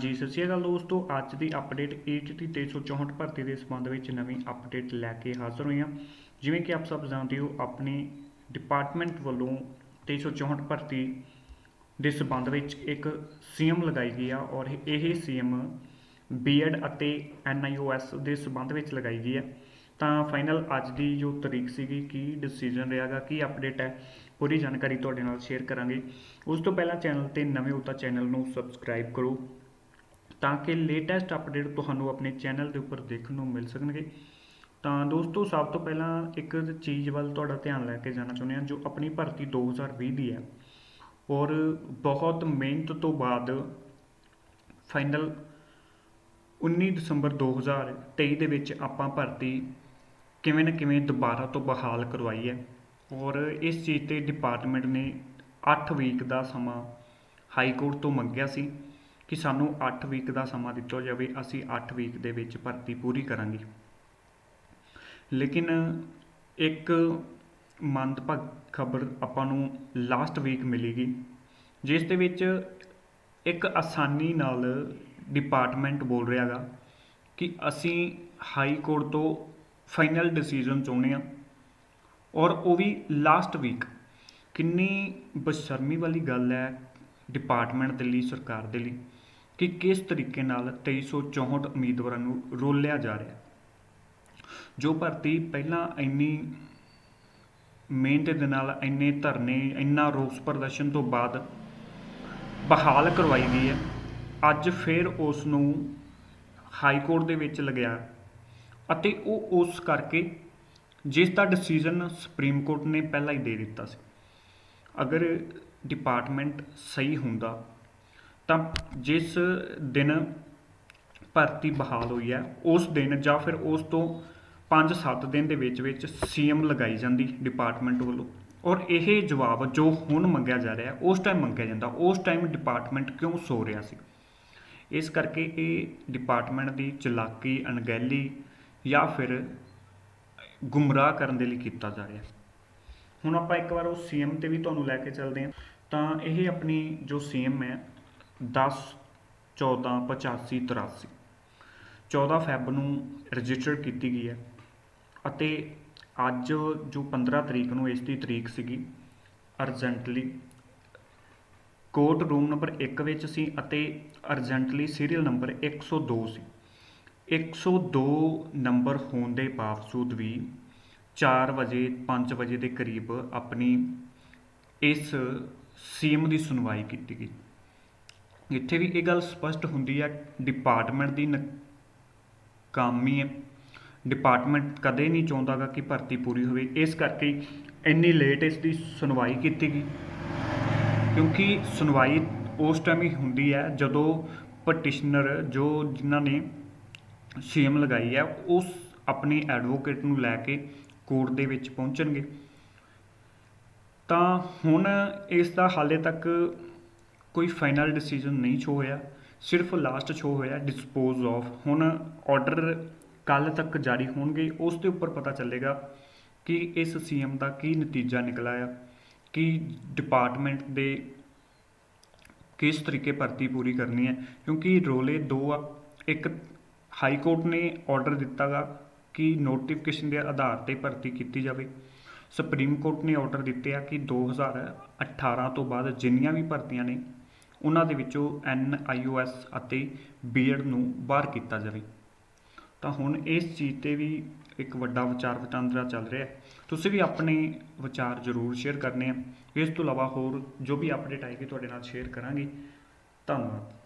ਜੀ ਸਤਿ ਸ਼੍ਰੀ ਅਕਾਲ ਦੋਸਤੋ। ਅੱਜ ਦੀ ਅਪਡੇਟ ਏਟੀਟੀ 364 ਭਰਤੀ ਦੇ ਸੰਬੰਧ ਵਿੱਚ ਨਵੀਂ ਅਪਡੇਟ ਲੈ ਕੇ ਹਾਜ਼ਰ ਹੋਏ ਹਾਂ। ਜਿਵੇਂ ਕਿ ਆਪ ਸਭ ਜਾਣਦੇ ਹੋ, ਆਪਣੇ ਡਿਪਾਰਟਮੈਂਟ ਵੱਲੋਂ 364 ਭਰਤੀ ਦੇ ਸੰਬੰਧ ਵਿੱਚ ਇੱਕ ਸੀਐਮ ਲਗਾਈ ਗਈ ਆ ਔਰ ਇਹ ਸੀਐਮ ਬੀਐਡ ਅਤੇ ਐਨਆਈਓਐਸ ਦੇ ਸੰਬੰਧ ਵਿੱਚ ਲਗਾਈ ਗਈ ਹੈ ਤਾਂ ਫਾਈਨਲ ਅੱਜ ਦੀ ਜੋ ਤਰੀਕ ਸੀਗੀ, ਕੀ ਡਿਸੀਜਨ ਰਿਹਾਗਾ, ਕੀ ਅਪਡੇਟ ਹੈ, ਪੂਰੀ ਜਾਣਕਾਰੀ ਤੁਹਾਡੇ ਨਾਲ ਸ਼ੇਅਰ ਕਰਾਂਗੇ। ਉਸ ਤੋਂ ਪਹਿਲਾਂ ਚੈਨਲ ਤੇ ਨਵੇਂ ਹੋ ਤਾਂ ਚੈਨਲ ਨੂੰ ਸਬਸਕ੍ਰਾਈਬ ਕਰੋ। ਤਾਂ ਕਿ ਲੇਟੈਸਟ ਅਪਡੇਟ ਤੁਹਾਨੂੰ ਆਪਣੇ ਚੈਨਲ ਦੇ ਉੱਪਰ ਦੇਖਣ ਨੂੰ ਮਿਲ ਸਕਣਗੇ। ਤਾਂ ਦੋਸਤੋ, ਸਭ ਤੋਂ ਪਹਿਲਾਂ ਇੱਕ ਚੀਜ਼ ਵੱਲ ਤੁਹਾਡਾ ਧਿਆਨ ਲੈ ਕੇ ਜਾਣਾ ਚਾਹੁੰਦੇ ਹਾਂ, ਜੋ ਆਪਣੀ ਭਰਤੀ 2020 ਦੀ ਹੈ। ਔਰ ਬਹੁਤ ਮਿਹਨਤ ਤੋਂ ਬਾਅਦ ਫਾਈਨਲ 19 ਦਸੰਬਰ 2023 ਦੇ ਵਿੱਚ ਆਪਾਂ ਭਰਤੀ ਕਿਵੇਂ ਨਾ ਕਿਵੇਂ ਦੁਬਾਰਾ ਤੋਂ ਬਹਾਲ ਕਰਵਾਈ ਹੈ। ਔਰ ਇਸ ਚੀਜ਼ ਤੇ ਡਿਪਾਰਟਮੈਂਟ ਨੇ 8 ਵੀਕ ਦਾ ਸਮਾਂ ਹਾਈ ਕੋਰਟ ਤੋਂ ਮੰਗਿਆ ਸੀ। ਕਿ ਸਾਨੂੰ 8 ਵੀਕ ਦਾ ਸਮਾਂ ਦਿੱਤਾ ਜਾਵੇ, ਅਸੀਂ 8 ਵੀਕ ਦੇ ਵਿੱਚ ਭਰਤੀ ਪੂਰੀ ਕਰਾਂਗੇ। ਲੇਕਿਨ ਇੱਕ ਮੰਦਭਾਗ ਖਬਰ ਆਪਾਂ ਨੂੰ ਲਾਸਟ ਵੀਕ ਮਿਲੇਗੀ, ਜਿਸ ਦੇ ਵਿੱਚ ਇੱਕ ਆਸਾਨੀ ਨਾਲ ਡਿਪਾਰਟਮੈਂਟ ਬੋਲ ਰਿਹਾਗਾ ਕਿ ਅਸੀਂ ਹਾਈ ਕੋਰਟ ਤੋਂ ਫਾਈਨਲ ਡਿਸੀਜਨ ਚਾਹੁੰਦੇ ਹਾਂ ਔਰ ਉਹ ਵੀ ਲਾਸਟ ਵੀਕ ਕਿੰਨੀ ਬਸ਼ਰਮੀ ਵਾਲੀ ਗੱਲ ਹੈ ਡਿਪਾਰਟਮੈਂਟ ਦੇ ਲਈ, ਸਰਕਾਰ ਦੇ ਲਈ ਕਿ ਕਿਸ ਤਰੀਕੇ ਨਾਲ 2364 ਉਮੀਦਵਾਰਾਂ ਨੂੰ ਰੋਲਿਆ ਜਾ ਰਿਹਾ। ਜੋ ਭਰਤੀ ਪਹਿਲਾਂ ਇੰਨੀ ਮਿਹਨਤ ਦੇ ਨਾਲ, ਇੰਨੇ ਧਰਨੇ, ਇੰਨਾ ਰੋਸ ਪ੍ਰਦਰਸ਼ਨ ਤੋਂ ਬਾਅਦ ਬਹਾਲ ਕਰਵਾਈ ਗਈ ਹੈ, ਅੱਜ ਫਿਰ ਉਸ ਨੂੰ ਹਾਈ ਕੋਰਟ ਦੇ ਵਿੱਚ ਲਗਿਆ ਅਤੇ ਉਹ ਉਸ ਕਰਕੇ ਜਿਸ ਦਾ ਡਿਸੀਜਨ ਸੁਪਰੀਮ ਕੋਰਟ ਨੇ ਪਹਿਲਾਂ ਹੀ ਦੇ ਦਿੱਤਾ ਸੀ। ਅਗਰ ਡਿਪਾਰਟਮੈਂਟ ਸਹੀ ਹੁੰਦਾ, ਤਾਂ ਜਿਸ ਦਿਨ ਭਰਤੀ ਬਹਾਲ ਹੋਈ ਹੈ, ਉਸ ਦਿਨ ਜਾਂ ਫਿਰ ਉਸ ਤੋਂ 5-7 ਦਿਨ ਦੇ ਵਿੱਚ ਵਿੱਚ ਸੀਐਮ ਲਗਾਈ ਜਾਂਦੀ ਡਿਪਾਰਟਮੈਂਟ ਵੱਲੋਂ। ਔਰ ਇਹ ਜਵਾਬ ਜੋ ਹੁਣ ਮੰਗਿਆ ਜਾ ਰਿਹਾ, ਉਸ ਟਾਈਮ ਮੰਗਿਆ ਜਾਂਦਾ, ਉਸ ਟਾਈਮ ਡਿਪਾਰਟਮੈਂਟ ਕਿਉਂ ਸੋ ਰਿਹਾ ਸੀ? ਇਸ ਕਰਕੇ ਇਹ ਡਿਪਾਰਟਮੈਂਟ ਦੀ ਚਲਾਕੀ, ਅਣਗਹਿਲੀ ਜਾਂ ਫਿਰ ਗੁੰਮਰਾਹ ਕਰਨ ਦੇ ਲਈ ਕੀਤਾ ਜਾ ਰਿਹਾ। ਹੁਣ ਆਪਾਂ ਇੱਕ ਵਾਰ ਉਹ ਸੀਐਮ ਤੇ ਵੀ ਤੁਹਾਨੂੰ ਲੈ ਕੇ ਚੱਲਦੇ ਹਾਂ। ਤਾਂ ਇਹ ਆਪਣੀ ਜੋ ਸੀਐਮ ਹੈ 10 14 85 83 14 ਫੈਬ ਨੂੰ ਰਜਿਸਟਰ ਕੀਤੀ ਗਈ ਹੈ ਅਤੇ ਅੱਜ ਜੋ 15 ਤਰੀਕ ਨੂੰ ਇਸ ਦੀ ਤਰੀਕ ਸੀਗੀ ਅਰਜੈਂਟਲੀ ਕੋਰਟ ਰੂਮ ਨੰਬਰ 1 ਵਿੱਚ ਸੀ ਅਤੇ ਅਰਜੈਂਟਲੀ ਸੀਰੀਅਲ ਨੰਬਰ 102 ਸੀ 102 ਨੰਬਰ ਹੋਣ ਦੇ ਬਾਵਜੂਦ ਵੀ 4 ਵਜੇ 5 ਵਜੇ ਦੇ ਕਰੀਬ ਆਪਣੀ ਇਸ ਸੀਐਮ ਦੀ ਸੁਣਵਾਈ ਕੀਤੀ ਗਈ। ਇੱਥੇ ਵੀ ਇਹ ਗੱਲ ਸਪਸ਼ਟ ਹੁੰਦੀ ਹੈ ਡਿਪਾਰਟਮੈਂਟ ਦੀ ਨਾਕਾਮੀ ਹੈ। ਡਿਪਾਰਟਮੈਂਟ ਕਦੇ ਨਹੀਂ ਚਾਹੁੰਦਾਗਾ ਕਿ ਭਰਤੀ ਪੂਰੀ ਹੋਵੇ। ਇਸ ਕਰਕੇ ਇੰਨੀ ਲੇਟ ਇਸ ਦੀ ਸੁਣਵਾਈ ਕੀਤੀ ਗਈ। ਕਿਉਂਕਿ ਸੁਣਵਾਈ ਉਸ ਟਾਈਮ ਹੀ ਹੁੰਦੀ ਹੈ, ਜਦੋਂ ਪਟੀਸ਼ਨਰ ਜੋ ਜਿਨ੍ਹਾਂ ਨੇ ਸੀਐਮ ਲਗਾਈ ਹੈ, ਉਸ ਆਪਣੀ ਐਡਵੋਕੇਟ ਨੂੰ ਲੈ ਕੇ ਕੋਰਟ ਦੇ ਵਿੱਚ ਪਹੁੰਚਣਗੇ। ਤਾਂ ਹੁਣ ਇਸ ਦਾ ਹਾਲੇ ਤੱਕ ਕੋਈ ਫਾਈਨਲ ਡਿਸੀਜਨ ਨਹੀਂ ਛੋ ਹੋਇਆ। ਸਿਰਫ ਲਾਸਟ ਸ਼ੋ ਹੋਇਆ ਡਿਸਪੋਜ਼ ਆਫ ਹੁਣ ਆਰਡਰ ਕੱਲ ਤੱਕ ਜਾਰੀ ਹੋਣਗੇ, ਉਸ ਦੇ ਉੱਪਰ ਪਤਾ ਚੱਲੇਗਾ ਕਿ ਇਸ ਸੀਐਮ ਦਾ ਕੀ ਨਤੀਜਾ ਨਿਕਲਾ ਆ ਕਿ ਡਿਪਾਰਟਮੈਂਟ ਦੇ ਕਿਸ ਤਰੀਕੇ ਭਰਤੀ ਪੂਰੀ ਕਰਨੀ ਹੈ, ਕਿਉਂਕਿ ਰੋਲੇ ਦੋ ਆ। ਇੱਕ ਹਾਈ ਕੋਰਟ ਨੇ ਆਰਡਰ ਦਿੱਤਾਗਾ ਕਿ ਨੋਟੀਫਿਕੇਸ਼ਨ ਦੇ ਆਧਾਰ ਤੇ ਭਰਤੀ ਕੀਤੀ ਜਾਵੇ। ਸੁਪਰੀਮ ਕੋਰਟ ਨੇ ਆਰਡਰ ਦਿੱਤੇ ਆ ਕਿ 2018 ਤੋਂ ਬਾਅਦ ਜਿੰਨੀਆਂ ਵੀ ਭਰਤੀਆਂ ਨੇ, ਉਹਨਾਂ ਦੇ ਵਿੱਚੋਂ ਐਨ ਆਈਓਐਸ ਅਤੇ ਬੀਐਡ ਨੂੰ ਬਾਹਰ ਕੀਤਾ ਜਾਵੇ। ਤਾਂ ਹੁਣ ਇਸ ਚੀਜ਼ ਤੇ ਵੀ ਇੱਕ ਵੱਡਾ ਵਿਚਾਰ ਵਟਾਂਦਰਾ ਚੱਲ ਰਿਹਾ ਤੁਸੀਂ ਵੀ ਆਪਣੇ ਵਿਚਾਰ ਜ਼ਰੂਰ ਸ਼ੇਅਰ ਕਰਨੇ ਆ। ਇਸ ਤੋਂ ਇਲਾਵਾ ਹੋਰ ਜੋ ਵੀ ਅਪਡੇਟ ਆਏਗੀ, ਤੁਹਾਡੇ ਨਾਲ ਸ਼ੇਅਰ ਕਰਾਂਗੇ। ਧੰਨਵਾਦ।